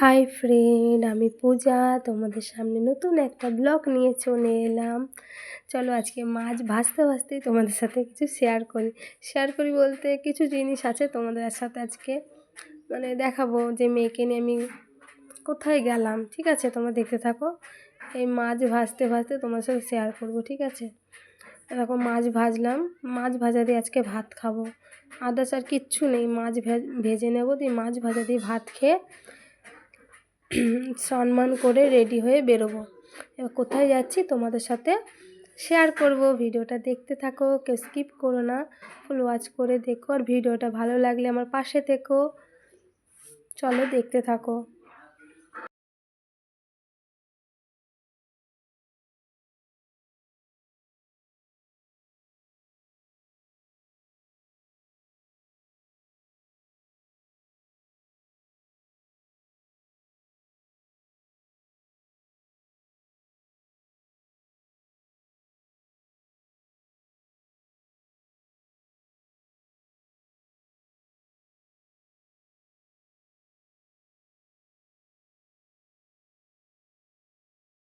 Hi friend আমি পূজা। তোমাদের সামনে নতুন একটা ব্লগ নিয়ে চলে এলাম। চলো আজকে মাছ ভাজতে ভাজতেই তোমাদের সাথে কিছু শেয়ার করি। শেয়ার করি বলতে কিছু জিনিস আছে তোমাদের সাথে আজকে। মানে দেখাবো যে মেয়েকে নিয়ে আমি কোথায় গেলাম। ঠিক আছে? তোমরা দেখতে থাকো। এই মাছ ভাজতে ভাজতে তোমার সাথে শেয়ার করব, ঠিক আছে? এরকম মাছ ভাজলাম। মাছ ভাজা দিয়ে আজকে ভাত খাব। আদার্স আর কিচ্ছু নেই। মাছ ভেজে নেব দিয়ে মাছ ভাজা দিয়ে ভাত খেয়ে সম্মান করে রেডি হয়ে বেরোবো। এবার কোথায় যাচ্ছি তোমাদের সাথে শেয়ার করব। ভিডিওটা দেখতে থাকো, কেউ স্কিপ করো না ফুল ওয়াচ করে দেখো। আর ভিডিওটা ভালো লাগলে আমার পাশে থেকো। চলো দেখতে থাকো।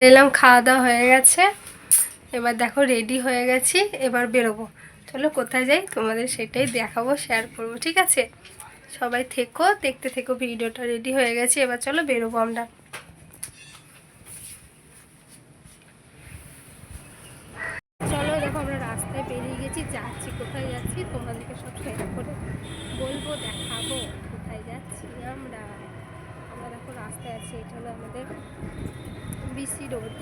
এলাম খাওয়া দাওয়া হয়ে গেছে। এবার দেখো রেডি হয়ে গেছি, এবার বেরোবো। চলো কোথায় যাই? তোমাদের সেটাই দেখাবো শেয়ার করব, ঠিক আছে? সবাই থেকো, দেখতে থেকো, ভিডিওটা রেডি হয়ে গেছে, এবার চলো বেরোবো আমরা। চলো দেখো আমরা রাস্তায় বেরিয়ে গেছি, যাচ্ছি, কোথায় যাচ্ছি? তোমাদেরকে সব করে বলব, দেখাবো, কোথায় যাচ্ছি আমরা দেখো রাস্তায় আছি, এটা হলো আমাদের বিসি রোড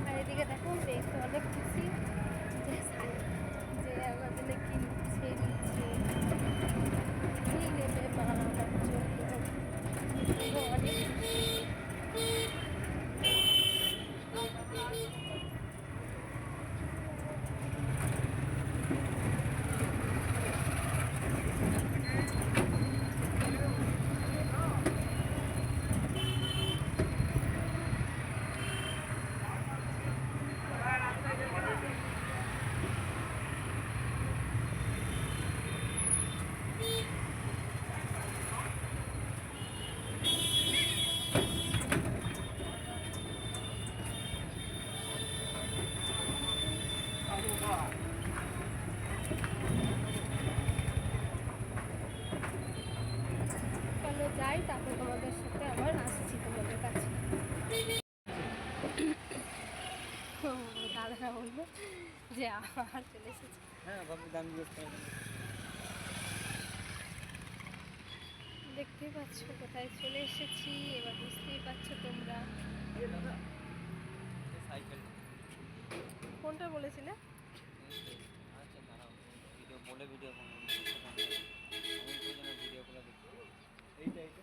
আর এদিকে দেখো দেখতে অনেক খুশি যে যে আমাদের কিনছে নিচ্ছে কি নেবে মা আমার জন্য অনেক চলো যাই তারপর তোমাদের সাথে আবার আসছি তোমাদের কাছে ও, দাদারা বলল যে আবার চলে এসেছে হ্যাঁ বাবু দাম দেখতেই পাচ্ছ, কোথায় চলে এসেছি, এবার বুঝতেই পারছ তোমরা। কোনটা বলেছিলে? আচ্ছা দাঁড়াও, ভিডিও বলে ভিডিও করে দেখতে এইটা এইটা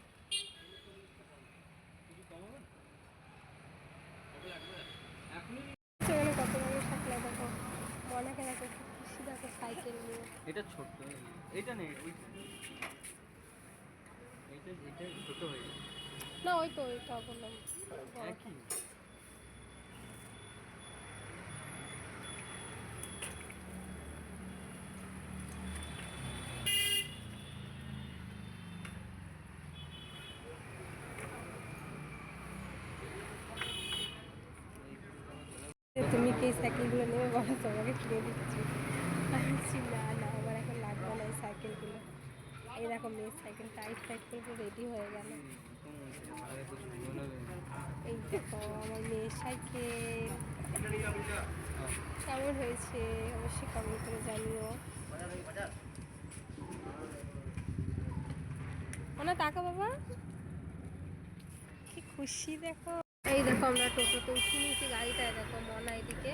কিছু কম হবে এখনই সেখানে কত মানুষ থাকলে দেখো মনে দেখো সাইকেল নিয়ে। এটা ছোট এইটা নেই এইটা এইটা ছোট হয়ে না ওই তো ওইটা বললাম একই? তুমি কি সাইকেলগুলো নেবে বলো তোমাকে কিনে দিচ্ছি। আমি না না, আমার এখন লাগবে না এই সাইকেলগুলো। এই দেখো মেয়ের সাইকেল টাইট করে রেডি হয়ে গেল। এই দেখো আমার মেয়ের সাইকেল। কেমন হয়েছে? অবশ্যই কমেন্ট করে জানিও। ওনা টাকা বাবা। কি খুশি দেখো। এই দেখো আমরা টোটোতে উঠে নিয়েছি গাড়িটায় দেখো মনা এদিকে।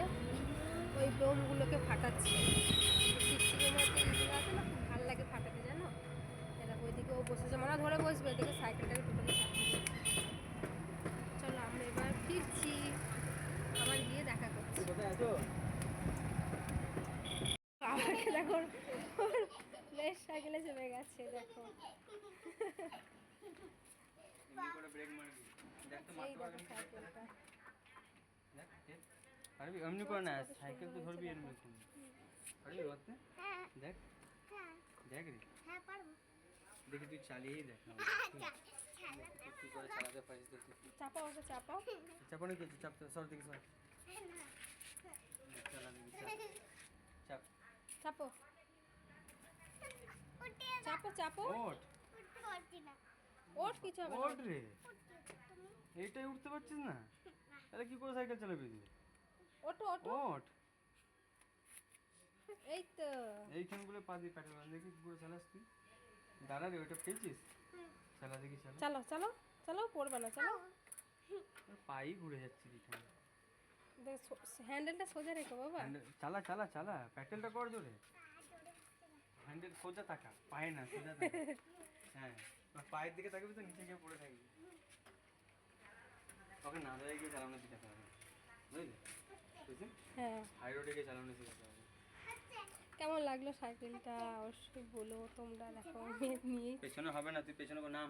ওই বোমগুলোকে ফাটাচ্ছে টিকটিকের মধ্যে এইগুলো আছে না খুব ভালো লাগে ফাটাতে জানো এই দেখো ওইদিকে ও বসেছে মনা ধরে বসবে এদিকে সাইকেলটাকে টোটালি চলো আমরা এবার ফিরছি আবার গিয়ে দেখা করছি কোথায় আছো আমাকে দেখো বেশ সাইকেলে চেপে গেছে দেখো। পারবি। পারবি? এমনি করে না সাইকেল তো ধরবি এমনি করে। পারবি ধরতে দেখ। দেখ রে। দেখি তুই চালিয়েই দেখ তুই করে চালাতে পারিস চাপাও ওকে চাপাও। চাপানো কি হচ্ছে? চাপ তো সর দেখি সর চালা দেখি চাপ চাপ চাপো চাপো ওঠ। ওঠ। কিছু হবে ওঠ রে। এইটাই উঠতে পারছিস না? তাহলে কি করে সাইকেল চালাবি তুই ওঠো ওঠো। ওঠ। এই তো। এইখানগুলো পা দিয়ে প্যাটেল দেখি কি করে চালাস তুই। দাঁড়া রে ওইটা পেয়েছিস? চালা দেখি চালা। চলো চলো চলো পড়বে না চলো পাই ঘুরে যাচ্ছে এখানে দেখ হ্যান্ডেলটা সোজা রেখো বাবা। চালা চালা চালা। প্যাটেলটা কর জোরে। হ্যান্ডেল সোজা তাকা পায়ে না সোজা তাকা হ্যাঁ পায়ের দিকে তাকাবি তো নিচে গিয়ে পড়ে থাকবি। তোকে না দাঁড়িয়ে গিয়ে চালানো শিখাতে হবে বুঝলি? বুঝলি? হ্যাঁ। হাই রোডে গিয়ে চালানো শিখাতে হবে কেমন লাগল সাইকেলটা? অবশ্যই বলো তোমরা দেখো নিয়ে। পেছনে হবে না তুই পেছনে নাম।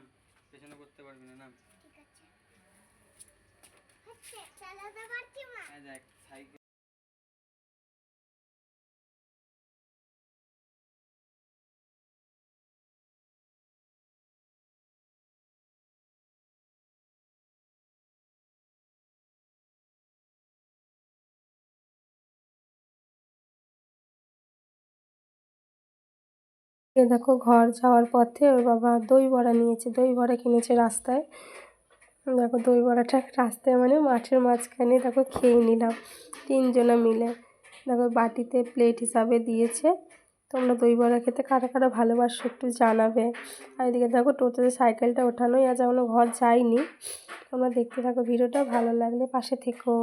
পেছনে করতে পারবি না নাম। দেখ সাইকেল এ দেখো ঘর যাওয়ার পথে ওর বাবা দই বড়া নিয়েছে, দই বড়া কিনেছে রাস্তায়। দেখো দই বড়াটা রাস্তায় মানে মাঠের মাঝখানে দেখো খেয়ে নিলাম তিনজনে মিলে। দেখো বাটিতে প্লেট হিসাবে দিয়েছে। তোমরা দই বড়া খেতে কারা কারা ভালোবাসো একটু জানাবে। আর এদিকে দেখো টোটোতে সাইকেলটা ওঠানোই আজ এখনও ঘর যায়নি। তোমরা দেখতে থাকো ভিডিওটা, ভালো লাগলে পাশে থেকো।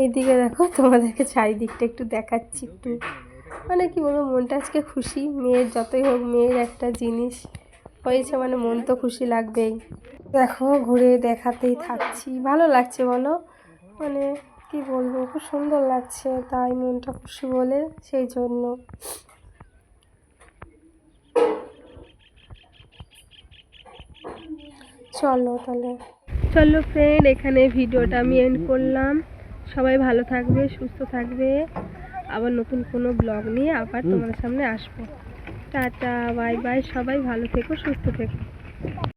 এইদিকে দেখো তোমাদেরকে চারিদিকটা একটু দেখাচ্ছি একটু। মানে কি বলব, মনটা আজকে খুশি। মেয়ের যতই হোক, মেয়ের একটা জিনিস হয়েছে মানে মন তো খুশি লাগবেই। দেখো, ঘুরে দেখাতেই থাকছি। ভালো লাগছে বলো? মানে কি বলব, খুব সুন্দর লাগছে তাই মনটা খুশি বলে সেই জন্য। চলো তাহলে। চলো ফ্রেন্ড এখানে ভিডিওটা আমি এন্ড করলাম। সবাই ভালো থাকবে, সুস্থ থাকবে। আবার নতুন কোনো ব্লগ নিয়ে আবার তোমাদের সামনে আসব। টাটা বাই বাই সবাই ভালো থেকো সুস্থ থেকো।